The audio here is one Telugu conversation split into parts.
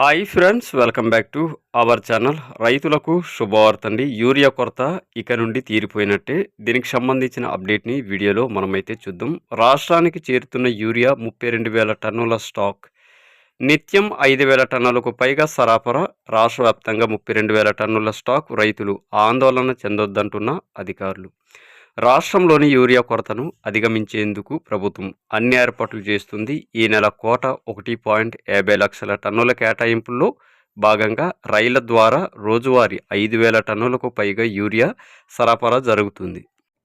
Hi friends welcome back to our channel. రైతులకు శుభవార్త అండి. యూరియా కొరత ఇక నుండి తీరిపోయినట్టే. దీనికి సంబంధించిన అప్డేట్ని వీడియోలో మనమైతే చూద్దాం. రాష్ట్రానికి చేరుతున్న యూరియా ముప్పై రెండు వేల టన్నుల స్టాక్. నిత్యం ఐదు వేల టన్నులకు పైగా సరఫరా. రాష్ట్ర వ్యాప్తంగా ముప్పై రెండు వేల టన్నుల స్టాక్ రైతులు ఆందోళన చెందొద్దంటున్న అధికారులు. రాష్ట్రంలోని యూరియా కొరతను అధిగమించేందుకు ప్రభుత్వం అన్ని ఏర్పాట్లు చేస్తుంది. ఈ నెల కోట ఒకటి పాయింట్ యాభై లక్షల టన్నుల కేటాయింపుల్లో భాగంగా రైళ్ళ ద్వారా రోజువారీ ఐదు వేల టన్నులకు పైగా యూరియా సరఫరా జరుగుతుంది.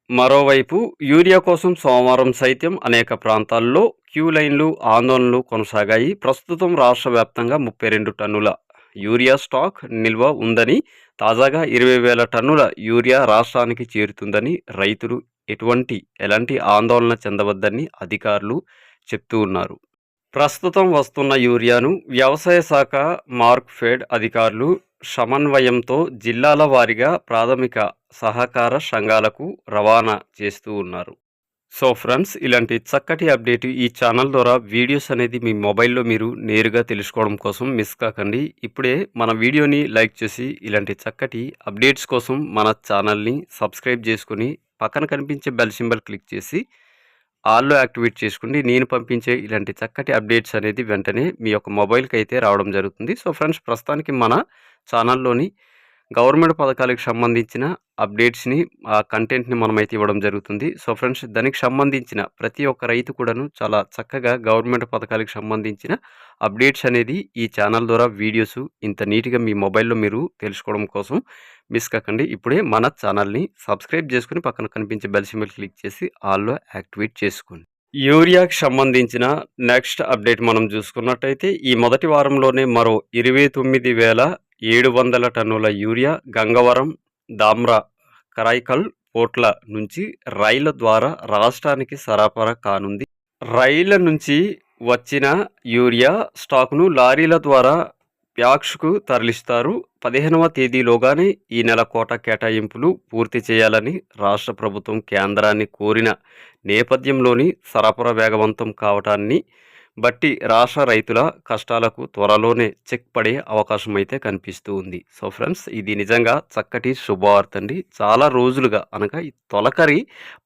మరోవైపు యూరియా కోసం సోమవారం సైతం అనేక ప్రాంతాల్లో క్యూ లైన్లు ఆందోళనలు కొనసాగాయి. ప్రస్తుతం రాష్ట్ర వ్యాప్తంగా ముప్పై రెండు టన్నుల యూరియా స్టాక్ నిల్వ ఉందని తాజాగా ఇరవై వేల టన్నుల యూరియా రాష్ట్రానికి చేరుతుందని రైతులు ఎటువంటి ఎలాంటి ఆందోళన చెందవద్దని అధికారులు చెప్తూ ఉన్నారు. ప్రస్తుతం వస్తున్న యూరియాను వ్యవసాయ శాఖ మార్క్ఫెడ్ అధికారులు సమన్వయంతో జిల్లాల వారీగా ప్రాథమిక సహకార సంఘాలకు రవాణా చేస్తూ ఉన్నారు. సో ఫ్రెండ్స్ ఇలాంటి చక్కటి అప్డేట్ ఈ ఛానల్ ద్వారా వీడియోస్ అనేది మీ మొబైల్లో మీరు నేరుగా తెలుసుకోవడం కోసం మిస్ కాకండి. ఇప్పుడే మన వీడియోని లైక్ చేసి ఇలాంటి చక్కటి అప్డేట్స్ కోసం మన ఛానల్ని సబ్స్క్రైబ్ చేసుకుని పక్కన కనిపించే బెల్ సింబల్ క్లిక్ చేసి ఆల్లో యాక్టివేట్ చేసుకోండి నేను పంపించే ఇలాంటి చక్కటి అప్డేట్స్ అనేది వెంటనే మీ యొక్క మొబైల్కి అయితే రావడం జరుగుతుంది. సో ఫ్రెండ్స్ ప్రస్తుతానికి మన ఛానల్లోని గవర్నమెంట్ పథకాలకు సంబంధించిన అప్డేట్స్ని ఆ కంటెంట్ని మనమైతే ఇవ్వడం జరుగుతుంది. సో ఫ్రెండ్స్ దానికి సంబంధించిన ప్రతి ఒక్క రైతు కూడాను చాలా చక్కగా గవర్నమెంట్ పథకాలకు సంబంధించిన అప్డేట్స్ అనేది ఈ ఛానల్ ద్వారా వీడియోస్ ఇంత నీట్గా మీ మొబైల్లో మీరు తెలుసుకోవడం కోసం మిస్ కాకండి. ఇప్పుడే మన ఛానల్ని సబ్స్క్రైబ్ చేసుకుని పక్కన కనిపించే బెల్ క్లిక్ చేసి ఆల్లో యాక్టివేట్ చేసుకోండి. యూరియాకి సంబంధించిన నెక్స్ట్ అప్డేట్ మనం చూసుకున్నట్టయితే ఈ మొదటి వారంలోనే మరో ఇరవై తొమ్మిది వేల ఏడు వందల టన్నుల యూరియా గంగవరం దామ్రా కరైకల్ పోర్ట్ల నుంచి రైళ్ళ ద్వారా రాష్ట్రానికి సరఫరా కానుంది. రైళ్ళ నుంచి వచ్చిన యూరియా స్టాక్ను లారీల ద్వారా ప్యాక్స్కు తరలిస్తారు. పదిహేనవ తేదీలోగానే ఈ నెల కోట కేటాయింపులు పూర్తి చేయాలని రాష్ట్ర ప్రభుత్వం కేంద్రాన్ని కోరిన నేపథ్యంలోని సరఫరా వేగవంతం కావటాన్ని బట్టి రాష్ట్ర రైతుల కష్టాలకు త్వరలోనే చెక్ పడే అవకాశం అయితే కనిపిస్తూ ఉంది. సో ఫ్రెండ్స్ ఇది నిజంగా చక్కటి శుభవార్త అండి. చాలా రోజులుగా అనగా ఈ తొలకరి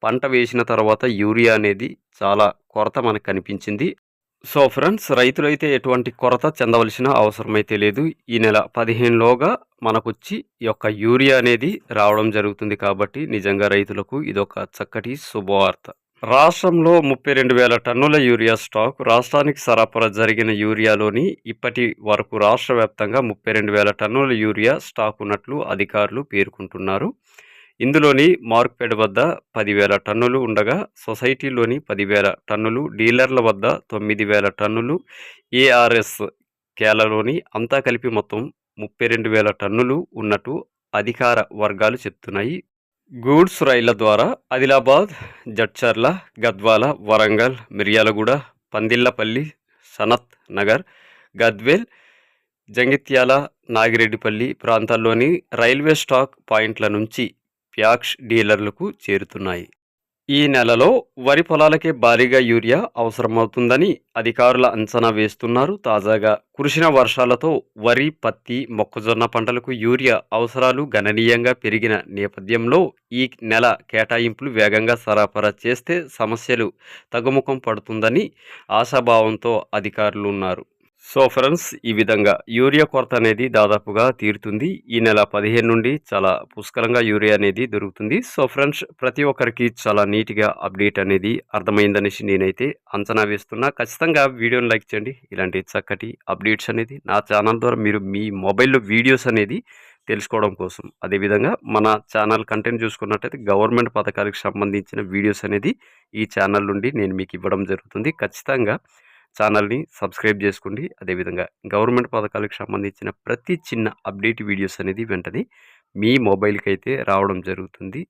పంట వేసిన తర్వాత యూరియా అనేది చాలా కొరత మనకు కనిపించింది. సో ఫ్రెండ్స్ రైతులైతే ఎటువంటి కొరత చెందవలసిన అవసరం అయితే లేదు. ఈ నెల పదిహేనులోగా మనకొచ్చి ఈ యొక్క యూరియా అనేది రావడం జరుగుతుంది కాబట్టి నిజంగా రైతులకు ఇదొక చక్కటి శుభవార్త. రాష్ట్రంలో ముప్పై రెండు వేల టన్నుల యూరియా స్టాక్ రాష్ట్రానికి సరఫరా జరిగిన యూరియాలోని ఇప్పటి వరకు రాష్ట్ర వ్యాప్తంగా ముప్పై రెండు వేల టన్నుల యూరియా స్టాక్ ఉన్నట్లు అధికారులు పేర్కొంటున్నారు. ఇందులోని మార్క్పేడ్ వద్ద పదివేల టన్నులు ఉండగా సొసైటీలోని పదివేల టన్నులు డీలర్ల వద్ద తొమ్మిది వేల టన్నులు ఏఆర్ఎస్ కేలలోని అంతా కలిపి మొత్తం ముప్పై రెండు వేల టన్నులు ఉన్నట్టు అధికార వర్గాలు చెప్తున్నాయి. గూడ్స్ రైళ్ళ ద్వారా ఆదిలాబాద్ జడ్చర్ల గద్వాల వరంగల్ మిర్యాలగూడ పందిళ్ళపల్లి సనత్ నగర్ గద్వేల్ జంగిత్యాల నాగిరెడ్డిపల్లి ప్రాంతాల్లోని రైల్వే స్టాక్ పాయింట్ల నుంచి ప్యాక్స్ డీలర్లకు చేరుతున్నాయి. ఈ నెలలో వరి పొలాలకే భారీగా యూరియా అవసరమవుతుందని అధికారుల అంచనా వేస్తున్నారు. తాజాగా కురిసిన వర్షాలతో వరి పత్తి మొక్కజొన్న పంటలకు యూరియా అవసరాలు గణనీయంగా పెరిగిన నేపథ్యంలో ఈ నెల కేటాయింపులు వేగంగా సరఫరా చేస్తే సమస్యలు తగ్గుముఖం పడుతుందని ఆశాభావంతో అధికారులు ఉన్నారు. సో ఫ్రెండ్స్ ఈ విధంగా యూరియా కొరత అనేది దాదాపుగా తీరుతుంది. ఈ నెల పదిహేను నుండి చాలా పుష్కలంగా యూరియా అనేది దొరుకుతుంది. సో ఫ్రెండ్స్ ప్రతి ఒక్కరికి చాలా నీట్గా అప్డేట్ అనేది అర్థమైందనేసి నేనైతే అంచనా వేస్తున్నా. ఖచ్చితంగా వీడియోని లైక్ చేయండి. ఇలాంటి చక్కటి అప్డేట్స్ అనేది నా ఛానల్ ద్వారా మీరు మీ మొబైల్లో వీడియోస్ అనేది తెలుసుకోవడం కోసం. అదేవిధంగా మన ఛానల్ కంటెంట్ చూసుకున్నట్టయితే గవర్నమెంట్ పథకాలకు సంబంధించిన వీడియోస్ అనేది ఈ ఛానల్ నుండి నేను మీకు ఇవ్వడం జరుగుతుంది. ఖచ్చితంగా ఛానల్ని సబ్స్క్రైబ్ చేసుకోండి. అదేవిధంగా గవర్నమెంట్ పథకాలకు సంబంధించిన ప్రతి చిన్న అప్డేట్ వీడియోస్ అనేది వెంటనే మీ మొబైల్కి అయితే రావడం జరుగుతుంది.